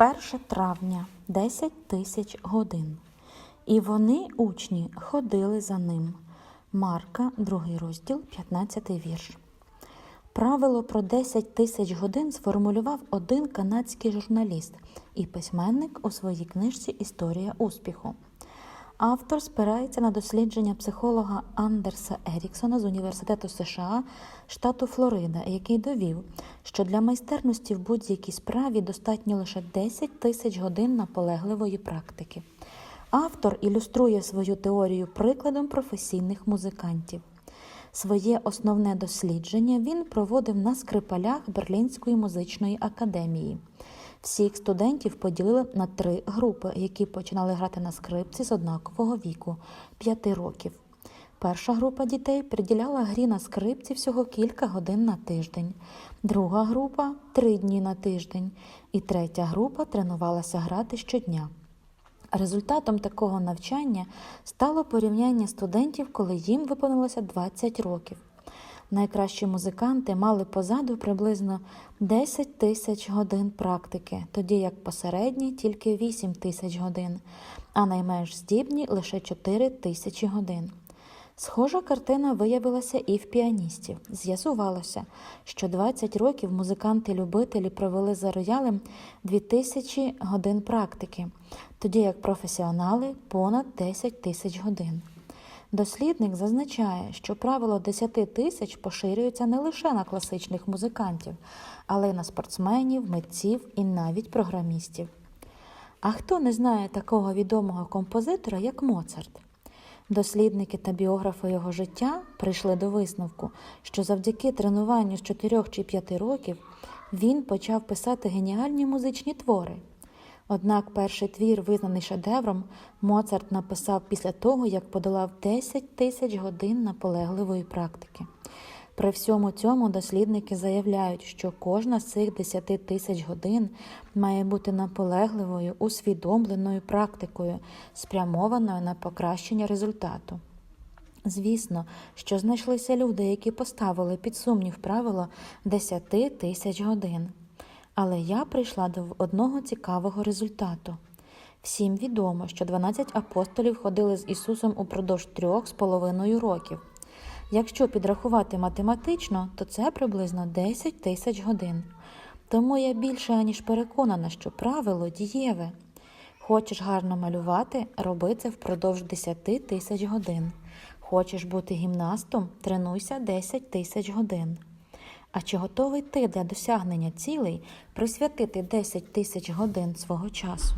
1 травня 10 тисяч годин. І вони, учні, ходили за ним. Марка, 2 розділ, 15 вірш. Правило про 10 тисяч годин сформулював один канадський журналіст і письменник у своїй книжці Історія успіху. Автор спирається на дослідження психолога Андерса Еріксона з Університету США штату Флорида, який довів, що для майстерності в будь-якій справі достатньо лише 10 тисяч годин наполегливої практики. Автор ілюструє свою теорію прикладом професійних музикантів. Своє основне дослідження він проводив на скрипалях Берлінської музичної академії. Всіх студентів поділили на три групи, які починали грати на скрипці з однакового віку 5 років. Перша група дітей приділяла грі на скрипці всього кілька годин на тиждень, друга група три дні на тиждень, і третя група тренувалася грати щодня. Результатом такого навчання стало порівняння студентів, коли їм виповнилося 20 років. Найкращі музиканти мали позаду приблизно 10 тисяч годин практики, тоді як посередні тільки 8 тисяч годин, а найменш здібні лише 4 тисячі годин. Схожа картина виявилася і в піаністів. З'ясувалося, що 20 років музиканти-любителі провели за роялем 2000 годин практики, тоді як професіонали понад 10 тисяч годин. Дослідник зазначає, що правило 10 тисяч поширюється не лише на класичних музикантів, але й на спортсменів, митців і навіть програмістів. А хто не знає такого відомого композитора, як Моцарт? Дослідники та біографи його життя прийшли до висновку, що завдяки тренуванню з 4 чи 5 років він почав писати геніальні музичні твори. Однак перший твір, визнаний шедевром, Моцарт написав після того, як подолав 10 тисяч годин наполегливої практики. При всьому цьому дослідники заявляють, що кожна з цих 10 тисяч годин має бути наполегливою, усвідомленою практикою, спрямованою на покращення результату. Звісно, що знайшлися люди, які поставили під сумнів правило 10 тисяч годин. Але я прийшла до одного цікавого результату. Всім відомо, що 12 апостолів ходили з Ісусом упродовж трьох з половиною років. Якщо підрахувати математично, то це приблизно 10 тисяч годин. Тому я більше аніж переконана, що правило дієве. Хочеш гарно малювати, роби це впродовж 10 тисяч годин. Хочеш бути гімнастом, тренуйся 10 тисяч годин. А чи готовий ти для досягнення цілей присвятити 10 тисяч годин свого часу?